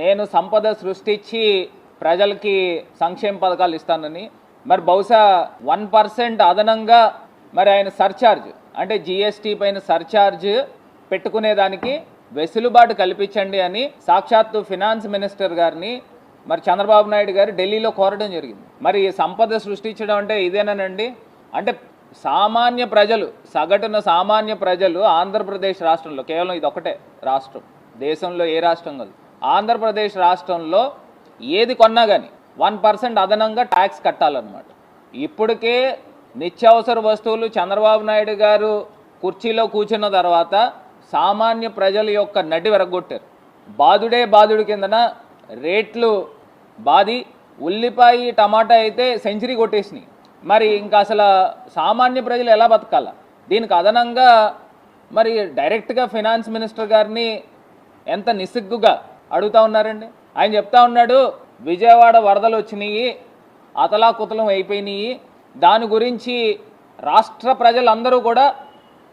నేను సంపద సృష్టించి ప్రజలకి సంక్షేమ పథకాలు ఇస్తానని. మరి బహుశా వన్ పర్సెంట్ అదనంగా మరి ఆయన సర్ఛార్జ్ అంటే జిఎస్టీ పైన సర్ఛార్జ్ పెట్టుకునేదానికి వెసులుబాటు కల్పించండి అని సాక్షాత్తు ఫినాన్స్ మినిస్టర్ గారిని మరి చంద్రబాబు నాయుడు గారు ఢిల్లీలో కోరడం జరిగింది. మరి ఈ సంపద సృష్టించడం అంటే ఇదేనానండి? అంటే సామాన్య ప్రజలు సగటున సామాన్య ప్రజలు ఆంధ్రప్రదేశ్ రాష్ట్రంలో కేవలం ఇది ఒకటే రాష్ట్రం దేశంలో ఏ రాష్ట్రం కాదు ఆంధ్రప్రదేశ్ రాష్ట్రంలో ఏది కొన్నా కానీ వన్ పర్సెంట్ అదనంగా ట్యాక్స్ కట్టాలన్నమాట. ఇప్పటికే నిత్యావసర వస్తువులు చంద్రబాబు నాయుడు గారు కుర్చీలో కూర్చున్న తర్వాత సామాన్య ప్రజల యొక్క నడి విరగొట్టారు. బాదుడే బాదుడు కిందన రేట్లు బాది ఉల్లిపాయ టమాటా అయితే సెంచరీ కొట్టేసినాయి. మరి ఇంకా అసలు సామాన్య ప్రజలు ఎలా బతకాల? దీనికి అదనంగా మరి డైరెక్ట్గా ఫినాన్స్ మినిస్టర్ గారిని ఎంత నిస్సిగ్గుగా అడుగుతా ఉన్నారండి. ఆయన చెప్తా ఉన్నాడు విజయవాడ వరదలు వచ్చినాయి అతలాకుతలం అయిపోయినాయి. దాని గురించి రాష్ట్ర ప్రజలందరూ కూడా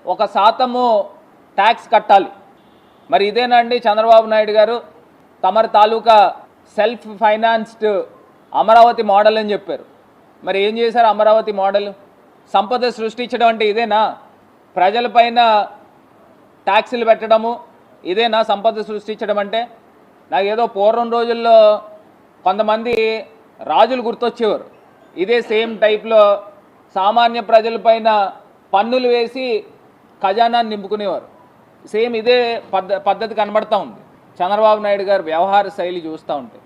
ఒక శాతము ట్యాక్స్ కట్టాలి. మరి ఇదేనండి చంద్రబాబు నాయుడు గారు? తమరి తాలూకా సెల్ఫ్ ఫైనాన్స్డ్ అమరావతి మోడల్ అని చెప్పారు. మరి ఏం చేశారు అమరావతి మోడల్? సంపద సృష్టించడం అంటే ఇదేనా? ప్రజలపైన ట్యాక్సులు పెట్టడము ఇదేనా సంపద సృష్టించడం అంటే? నాకు ఏదో పూర్వం రోజుల్లో కొంతమంది రాజులు గుర్తొచ్చేవారు. ఇదే సేమ్ టైప్లో సామాన్య ప్రజలపైన పన్నులు వేసి ఖజానాన్ని నింపుకునేవారు. సేమ్ ఇదే పద్ధ పద్ధతి కనబడతా ఉంది. చంద్రబాబు నాయుడు గారు వ్యవహార శైలి చూస్తూ ఉంటే.